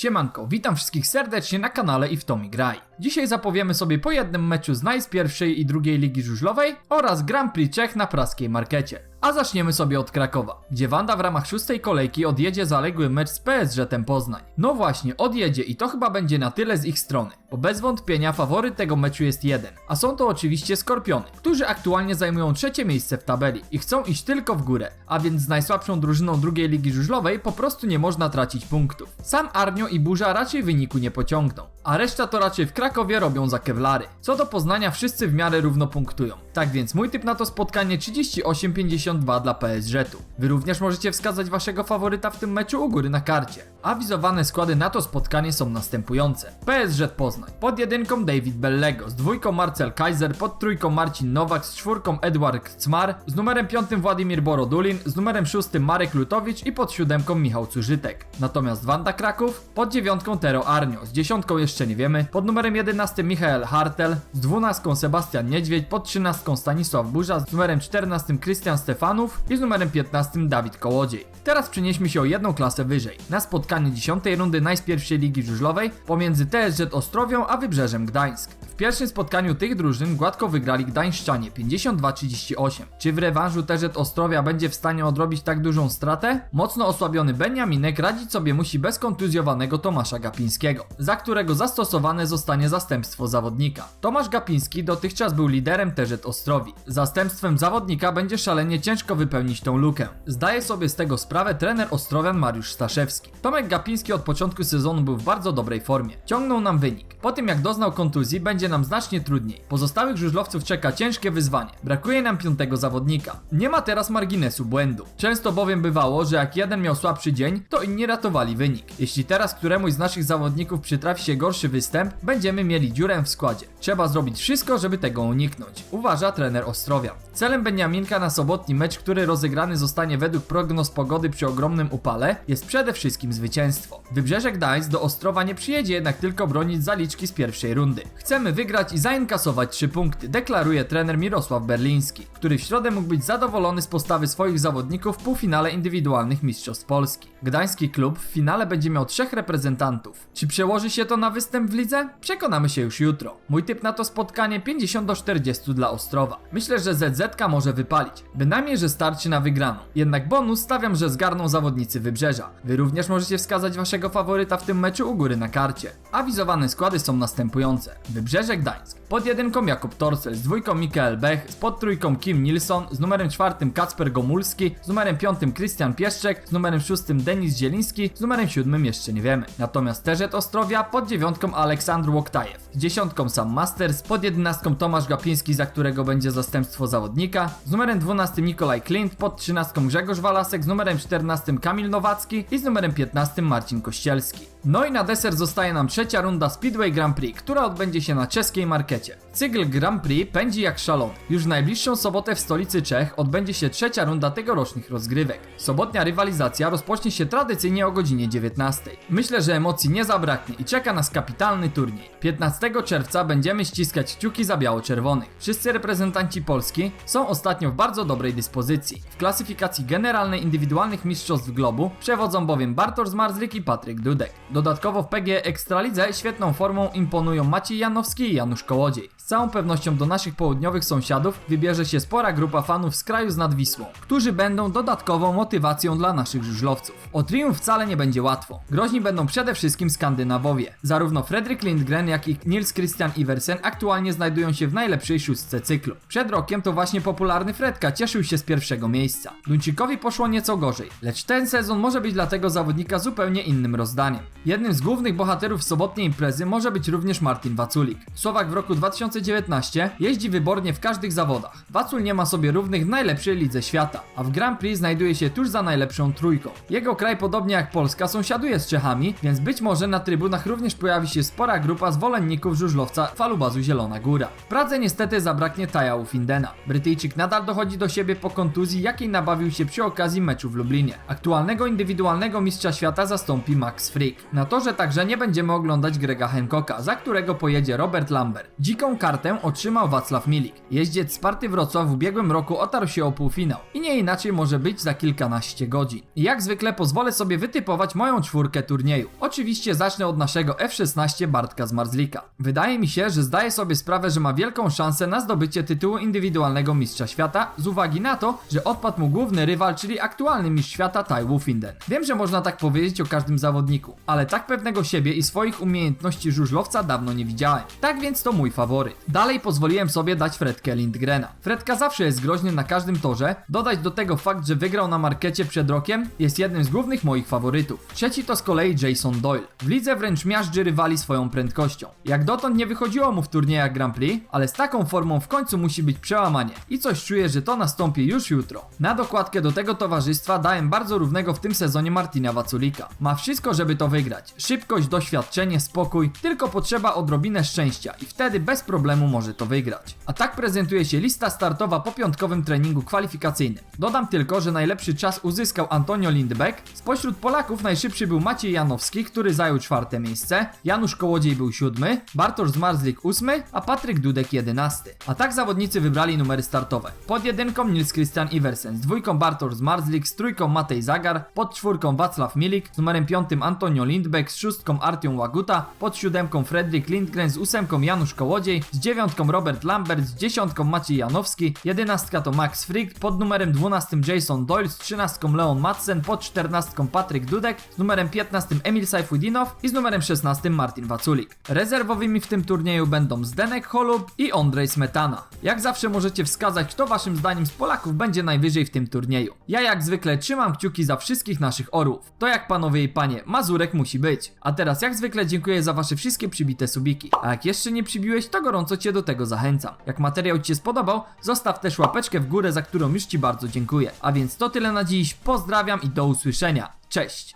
Siemanko, witam wszystkich serdecznie na kanale i w Tomi Graj. Dzisiaj zapowiemy sobie po jednym meczu z Nice pierwszej i drugiej ligi żużlowej oraz Grand Prix Czech na praskiej markecie. A zaczniemy sobie od Krakowa, gdzie Wanda w ramach szóstej kolejki odjedzie zaległy mecz z Tem Poznań. No właśnie, odjedzie i to chyba będzie na tyle z ich strony, bo bez wątpienia faworyt tego meczu jest jeden, a są to oczywiście Skorpiony, którzy aktualnie zajmują trzecie miejsce w tabeli i chcą iść tylko w górę, a więc z najsłabszą drużyną drugiej ligi żużlowej po prostu nie można tracić punktów. Sam Arnio i Burza raczej wyniku nie pociągną, a reszta to raczej w Krakowie robią za kewlary. Co do Poznania wszyscy w miarę równo punktują. Tak więc mój typ na to spotkanie 38-52 dla PSG-tu. Wy również możecie wskazać waszego faworyta w tym meczu u góry na karcie. Awizowane składy na to spotkanie są następujące. PSG Poznań. Pod jedynką David Bellego, z dwójką Marcel Kaiser, pod trójką Marcin Nowak, z czwórką Edward Cmar, z numerem piątym Władimir Borodulin, z numerem szóstym Marek Lutowicz i pod siódemką Michał Cużytek. Natomiast Wanda Kraków, pod dziewiątką Tero Arnio, z dziesiątką jeszcze nie wiemy, pod numerem 11 Michael Hartel, z dwunastką Sebastian Niedźwiedź, pod trzynastką Stanisław Burza, z numerem 14 Krystian Stefanów i z numerem 15 Dawid Kołodziej. Teraz przenieśmy się o jedną klasę wyżej, na spotkanie 10 rundy najpierwszej ligi żużlowej pomiędzy TSZ Ostrowią a Wybrzeżem Gdańsk. W pierwszym spotkaniu tych drużyn gładko wygrali Gdańszczanie 52-38. Czy w rewanżu TZ Ostrowia będzie w stanie odrobić tak dużą stratę? Mocno osłabiony Beniaminek radzić sobie musi bez kontuzjowanego Tomasza Gapińskiego, za którego zastosowane zostanie zastępstwo zawodnika. Tomasz Gapiński dotychczas był liderem TZ Ostrowi. Zastępstwem zawodnika będzie szalenie ciężko wypełnić tą lukę. Zdaje sobie z tego sprawę trener Ostrowian Mariusz Staszewski. Tomek Gapiński od początku sezonu był w bardzo dobrej formie. Ciągnął nam wynik. Po tym jak doznał kontuzji będzie nam znacznie trudniej. Pozostałych żużlowców czeka ciężkie wyzwanie. Brakuje nam piątego zawodnika. Nie ma teraz marginesu błędu. Często bowiem bywało, że jak jeden miał słabszy dzień, to inni ratowali wynik. Jeśli teraz któremuś z naszych zawodników przytrafi się gorszy występ, będziemy mieli dziurę w składzie. Trzeba zrobić wszystko, żeby tego uniknąć. Uważa trener Ostrowian. Celem Beniaminka na sobotni mecz, który rozegrany zostanie według prognoz pogody przy ogromnym upale, jest przede wszystkim zwycięstwo. Wybrzeże Gdańsk do Ostrowa nie przyjedzie jednak tylko bronić zaliczki z pierwszej rundy. Chcemy wygrać i zainkasować 3 punkty, deklaruje trener Mirosław Berliński, który w środę mógł być zadowolony z postawy swoich zawodników w półfinale indywidualnych Mistrzostw Polski. Gdański klub w finale będzie miał trzech reprezentantów. Czy przełoży się to na występ w lidze? Przekonamy się już jutro. Mój typ na to spotkanie 50 do 40 dla Ostrowa. Myślę, że ZZ może wypalić, bynajmniej, że starczy na wygraną. Jednak bonus stawiam, że zgarną zawodnicy Wybrzeża. Wy również możecie wskazać waszego faworyta w tym meczu u góry na karcie. Awizowane składy są następujące. Wybrzeże Gdańsk. Pod jedynką Jakub Torcel, z dwójką Mikael Bech, z pod trójką Kim Nilsson, z numerem czwartym Kacper Gomulski, z numerem piątym Krystian Pieszczek, z numerem szóstym Denis Zieliński, z numerem siódmym jeszcze nie wiemy. Natomiast TZ Ostrowia pod dziewiątką Aleksandr Łoktajew, z dziesiątką Sam Masters, pod jedenastką Tomasz Gapiński, za którego będzie zastępstwo zawodnika, z numerem 12 Nikolaj Klint, pod 13 Grzegorz Walasek, z numerem 14 Kamil Nowacki i z numerem 15 Marcin Kościelski. No i na deser zostaje nam trzecia runda Speedway Grand Prix, która odbędzie się na czeskiej markecie. Cykl Grand Prix pędzi jak szalony. Już w najbliższą sobotę w stolicy Czech odbędzie się trzecia runda tegorocznych rozgrywek. Sobotnia rywalizacja rozpocznie się tradycyjnie o godzinie 19. Myślę, że emocji nie zabraknie i czeka nas kapitalny turniej. 15 czerwca będziemy ściskać kciuki za biało-czerwonych. Wszyscy reprezentanci Polski są ostatnio w bardzo dobrej dyspozycji. W klasyfikacji generalnej indywidualnych mistrzostw globu przewodzą bowiem Bartosz Zmarzlik i Patryk Dudek. Dodatkowo w PG Ekstralidze świetną formą imponują Maciej Janowski i Janusz Kołodziej. Z całą pewnością do naszych południowych sąsiadów wybierze się spora grupa fanów z kraju z nad Wisłą, którzy będą dodatkową motywacją dla naszych żużlowców. O triumf wcale nie będzie łatwo. Groźni będą przede wszystkim Skandynawowie. Zarówno Fredrik Lindgren, jak i Nils Christian Iversen aktualnie znajdują się w najlepszej szóstce cyklu. Przed rokiem to właśnie popularny Fredka cieszył się z pierwszego miejsca. Duńczykowi poszło nieco gorzej, lecz ten sezon może być dla tego zawodnika zupełnie innym rozdaniem. Jednym z głównych bohaterów sobotniej imprezy może być również Martin Waculik. Słowak w roku 2019 jeździ wybornie w każdych zawodach. Wacul nie ma sobie równych w najlepszej lidze świata, a w Grand Prix znajduje się tuż za najlepszą trójką. Jego kraj, podobnie jak Polska, sąsiaduje z Czechami, więc być może na trybunach również pojawi się spora grupa zwolenników żużlowca falubazu Zielona Góra. W Pradze niestety zabraknie Taja Ufindena. Brytyjczyk nadal dochodzi do siebie po kontuzji, jakiej nabawił się przy okazji meczu w Lublinie. Aktualnego indywidualnego mistrza świata zastąpi Max Frick. Na torze także nie będziemy oglądać Grega Hancocka, za którego pojedzie Robert Lambert. Dziką kartę otrzymał Wacław Milik. Jeździec Sparty Wrocław w ubiegłym roku otarł się o półfinał. I nie inaczej może być za kilkanaście godzin. Jak zwykle pozwolę sobie wytypować moją czwórkę turnieju. Oczywiście zacznę od naszego F16 Bartka z Marzlika. Wydaje mi się, że zdaje sobie sprawę, że ma wielką szansę na zdobycie tytułu indywidualnego mistrza świata z uwagi na to, że odpadł mu główny rywal, czyli aktualny mistrz świata Tai Wufinden. Wiem, że można tak powiedzieć o każdym zawodniku, ale tak pewnego siebie i swoich umiejętności żużlowca dawno nie widziałem. Tak więc to mój faworyt. Dalej pozwoliłem sobie dać Fredkę Lindgrena. Fredka zawsze jest groźny na każdym torze, dodać do tego fakt, że wygrał na markecie przed rokiem, jest jednym z głównych moich faworytów. Trzeci to z kolei Jason Doyle. W lidze wręcz miażdży rywali swoją prędkością. Jak dotąd nie wychodziło mu w turniejach Grand Prix, ale z taką formą w końcu musi być przełamanie. I coś czuję, że to nastąpi już jutro. Na dokładkę do tego towarzystwa dałem bardzo równego w tym sezonie Martina Waculika. Ma wszystko, żeby to wygrać. Szybkość, doświadczenie, spokój, tylko potrzeba odrobinę szczęścia i wtedy bez problemu może to wygrać. A tak prezentuje się lista startowa po piątkowym treningu kwalifikacyjnym. Dodam tylko, że najlepszy czas uzyskał Antonio Lindbeck. Spośród Polaków najszybszy był Maciej Janowski, który zajął czwarte miejsce. Janusz Kołodziej był siódmy, Bartosz Zmarzlik ósmy, a Patryk Dudek jedenasty. A tak zawodnicy wybrali numery startowe. Pod jedynką Nils Christian Iversen, z dwójką Bartosz Zmarzlik, z trójką Matej Zagar, pod czwórką Wacław Milik, z numerem piątym Antonio Lindbeck, z szóstką Artiom Łaguta, pod siódemką Fredrik Lindgren, z ósemką Janusz Kołodziej, z dziewiątką Robert Lambert, z dziesiątką Maciej Janowski, jedenastka to Max Frick, pod numerem 12 Jason Doyle, z trzynastką Leon Madsen, pod czternastką Patryk Dudek, z numerem 15 Emil Sajfudinow i z numerem 16 Martin Waculik. Rezerwowymi w tym turnieju będą Zdenek Holub i Ondrej Smetana. Jak zawsze możecie wskazać, kto waszym zdaniem z Polaków będzie najwyżej w tym turnieju. Ja jak zwykle trzymam kciuki za wszystkich naszych orłów. To jak panowie i panie, Mazurek musi być. A teraz jak zwykle dziękuję za wasze wszystkie przybite subiki. A jak jeszcze nie przybiłeś, to gorąco cię do tego zachęcam. Jak materiał ci się spodobał, zostaw też łapeczkę w górę, za którą już ci bardzo dziękuję. A więc to tyle na dziś, pozdrawiam i do usłyszenia. Cześć!